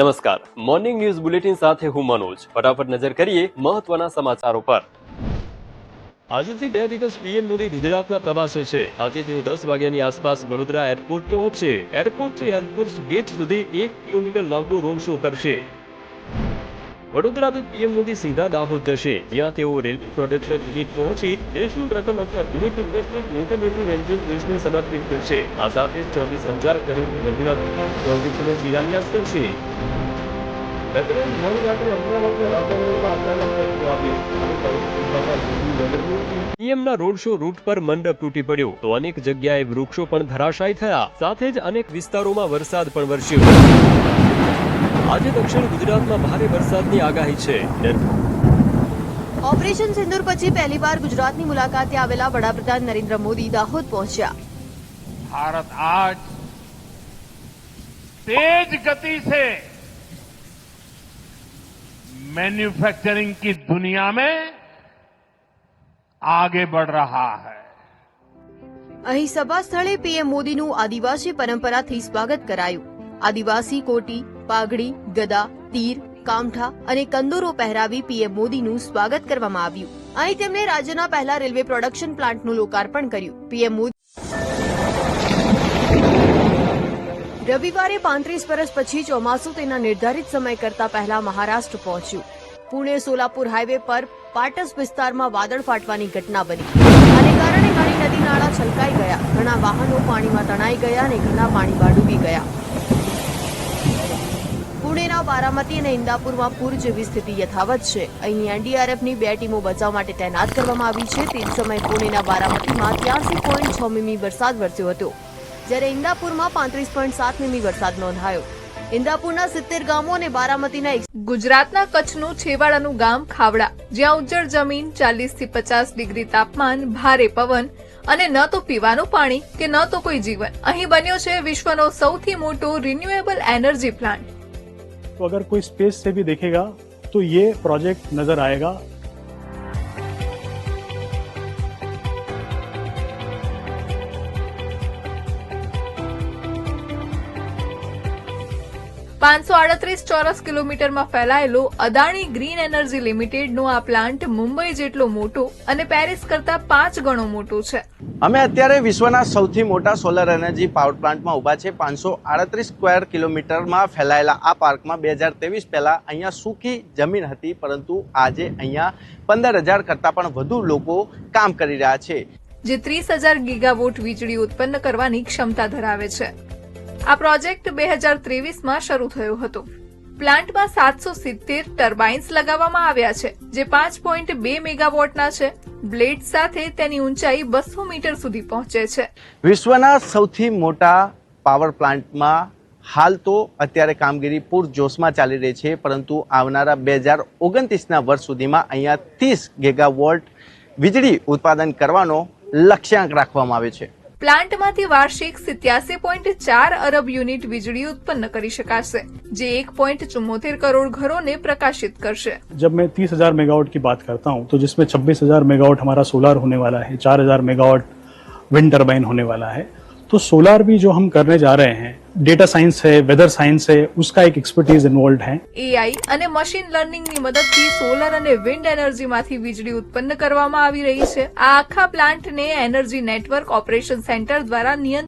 નમસ્કાર. Morning news bulletin સાથે હું મનોજ. ફટાફટ નજર કરીએ મહત્વના સમાચારો પર. આજથી બે દિવસ પીએમ મોદી ગુજરાતના પ્રવાસે છે. આજે તેઓ દસ વાગ્યાની આસપાસ વડોદરા એરપોર્ટ પહોંચશે. એરપોર્ટથી એરપોર્ટ ગેટ સુધી એક કિલોમીટર લાંબો રોડ શો કરશે. વડોદરાથી પીએમ મોદી સીધા દાહોદ જશે. જ્યાં તેઓ રેલવે પ્રોડક્શન પહોંચી દેશનું પ્રથમ અથવા યુનિટ ઇન્વેસ્ટમેન્ટ સમર્પિત કરશે આ સાથે ચોવીસ હજાર કરોડ ગુજરાત પ્રોજેક્ટનો શિલાન્યાસ કરશે. પીએમના રોડ શો રૂટ પર મંડપ તૂટી પડ્યો. તો અનેક જગ્યાએ વૃક્ષો પણ ધરાશાયી થયા. સાથે જ અનેક વિસ્તારોમાં વરસાદ પણ વરસ્યો. આજે દક્ષિણ ગુજરાતમાં ભારે વરસાદની આગાહી છે દર- ઓપરેશન સિંદૂર પછી પહેલીવાર ગુજરાતની મુલાકાતે આવેલા વડાપ્રધાન નરેન્દ્ર મોદી દાહોદ પહોંચ્યા भारत आज तेज गति से मैन्युफैक्चरिंग की दुनिया में आगे बढ़ रहा है અહીં સભા સ્થળે પીએમ મોદીનું આદિવાસી પરંપરાથી સ્વાગત કરાયું આદિવાસી કોટી પાઘડી, ગદા, તીર, કામઠા અને કંદોરો પહેરાવી પીએમ મોદીનું સ્વાગત કરવામાં આવ્યું. અહીં તેમણે રાજ્યના પહેલા રેલવે પ્રોડક્શન પ્લાન્ટનું લોકાર્પણ કર્યું. પીએમ મોદી રવિવારે પાંત્રીસ વર્ષ પછી ચોમાસું તેના નિર્ધારિત સમય કરતા પહેલા મહારાષ્ટ્ર પહોંચ્યું. પુણે સોલાપુર હાઈવે પર પાટસ વિસ્તારમાં વાદળ ફાટવાની ઘટના બની. આને કારણે ઘણી નદી નાળા છલકાઈ ગયા. ઘણા વાહનો પાણીમાં તણાઈ ગયા અને ઘણા પાણીમાં ડૂબી ગયા. પુણેના બારામતી અને ઇન્દાપુરમાં પૂર જેવી સ્થિતિ યથાવત છે. અહીં એનડીઆરએફની બે ટીમો બચાવ માટે તૈનાત કરવામાં આવી છે. તે જ સમયે પુણેના બારામતીમાં ત્યાંસી પોઈન્ટ છ મીમી વરસાદ વરસ્યો હતો. જ્યારે ઇન્દાપુરમાં પાંત્રીસ પોઈન્ટ સાત મીમી વરસાદ નોંધાયો. ઇન્દાપુરના સિત્તેર ગામો અને બારામતીના ગુજરાતના કચ્છનું છેવાડાનું ગામ ખાવડા, જ્યાં ઉજ્જડ જમીન ચાલીસથી પચાસ ડિગ્રી તાપમાન, ભારે પવન અને ન તો પીવાનું પાણી કે ન તો કોઈ જીવન. અહીં બન્યો છે વિશ્વનો સૌથી મોટો રિન્યુએબલ એનર્જી પ્લાન્ટ तो अगर कोई स्पेस से भी देखेगा तो ये प्रोजेक्ट नजर आएगा પાંચસો આડત્રીસ ચોરસ કિલોમીટરમાં ફેલાયેલો અદાણી ગ્રીન એનર્જી લિમિટેડનો આ પ્લાન્ટ મુંબઈ જેટલો મોટો અને પેરિસ કરતા પાંચ ગણો મોટો છે. અમે અત્યારે વિશ્વના સૌથી મોટા સોલર એનર્જી પાવર પ્લાન્ટમાં ઊભા છે. પાંચસો આડત્રીસ સ્ક્વેર કિલોમીટરમાં ફેલાયેલા આ પાર્કમાં બે હજાર ત્રેવીસ પહેલાં અહીંયા સૂકી જમીન હતી પરંતુ આજે અહીંયા પંદર હજાર કરતાં પણ વધુ લોકો કામ કરી રહ્યા છે. જે ત્રીસ હજાર ગીગાવોટ વીજળી ઉત્પન્ન કરવાની ક્ષમતા ધરાવે છે. આ પ્રોજેક્ટ બે હજાર ત્રેવીસમાં શરૂ થયો હતો. પ્લાન્ટમાં સાતસો સિત્તેર ટર્બાઇન્સ લગાવવામાં આવ્યા છે, જે પાંચ પોઈન્ટ બે મેગાવોટના છે. બ્લેડ સાથે તેની ઊંચાઈ બસો મીટર સુધી પહોંચે છે. વિશ્વના સૌથી મોટા પાવર પ્લાન્ટમાં હાલ તો અત્યારે કામગીરી પૂરજોશમાં ચાલી રહી છે, પરંતુ આવનારા બે હજાર ઓગણત્રીસના વર્ષ સુધીમાં અહીંયા ત્રીસ ગેગાવોલ્ટ વીજળી ઉત્પાદન કરવાનો લક્ષ્યાંક રાખવામાં આવે છે. પ્લાન્ટમાંથી વાર્ષિક સિત્યાસી પોઈન્ટ ચાર અરબ યુનિટ વીજળી ઉત્પન્ન કરી શકાશે જે એક પોઈન્ટ ચુમ્મોતેર કરોડ ઘરોને પ્રકાશિત કરશે जब मैं तीस हजार मेगावाट की बात करता हूँ तो जिसमें छब्बीस हजार मेगावाट हमारा सोलार होने वाला है चार हजार मेगावाट विंड टर्बाइन होने वाला है तो सोलार भी जो हम करने जा रहे हैं डेटा साइंस है वेदर साइंस है उसका एक एक्सपर्टीज इन्वॉल्व है એઆઈ અને મશીન લર્નિંગની મદદથી સોલર અને વિન્ડ એનર્જીમાંથી વીજળી ઉત્પન્ન કરવામાં આવી રહી છે આ આખા પ્લાન્ટને એનર્જી નેટવર્ક ઓપરેશન સેન્ટર દ્વારા નિયંત્રિત